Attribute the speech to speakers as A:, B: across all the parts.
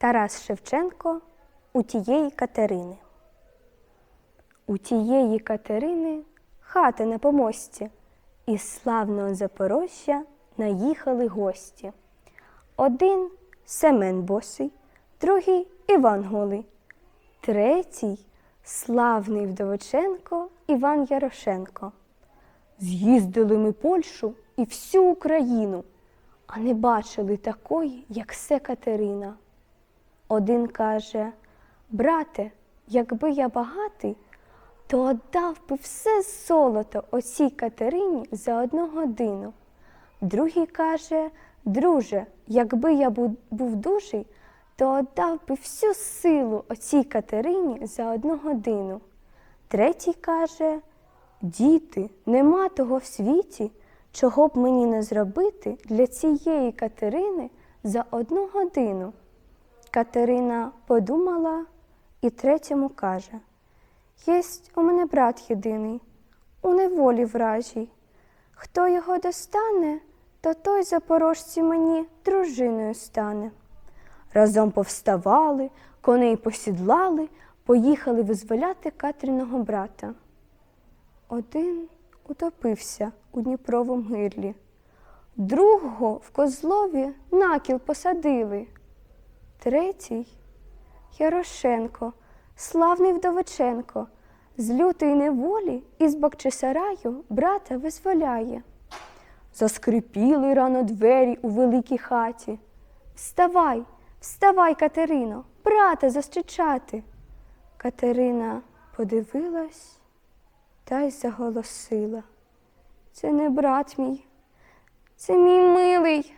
A: Тарас Шевченко у тієї Катерини. У тієї Катерини хати на помості, із славного Запорожжя наїхали гості. Один Семен Босий, другий Іван Голий, третій славний Вдовиченко Іван Ярошенко. З'їздили ми Польщу і всю Україну, а не бачили такої, як се Катерина. Один каже, брате, якби я багатий, то отдав би все золото оцій Катерині за одну годину. Другий каже, друже, якби я був дужий, то отдав би всю силу оцій Катерині за одну годину. Третій каже, діти, нема того в світі, чого б мені не зробити для цієї Катерини за одну годину. Катерина подумала і третьому каже: Єсть у мене брат єдиний, у неволі вражій. Хто його достане, то той запорожці мені дружиною стане. Разом повставали, коней посідлали, поїхали визволяти Катериного брата. Один утопився у Дніпровому гирлі, другого в Козлові накіл посадили. Третій Ярошенко, славний Вдовиченко, з лютої неволі із Бакчисараю брата визволяє. Заскрипіли рано двері у великій хаті. Вставай, вставай, Катерино, брата зустрічати. Катерина подивилась та й заголосила. Це не брат мій, це мій милий.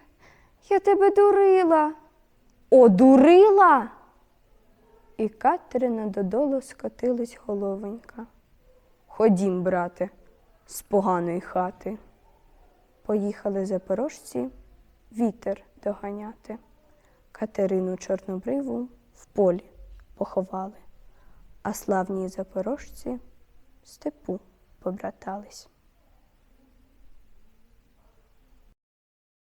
A: Я тебе дурила. Одурила? І Катерина додолу скотилась головонька. Ходім, брате, з поганої хати. Поїхали запорожці вітер доганяти. Катерину Чорнобриву в полі поховали, а славні запорожці степу побратались.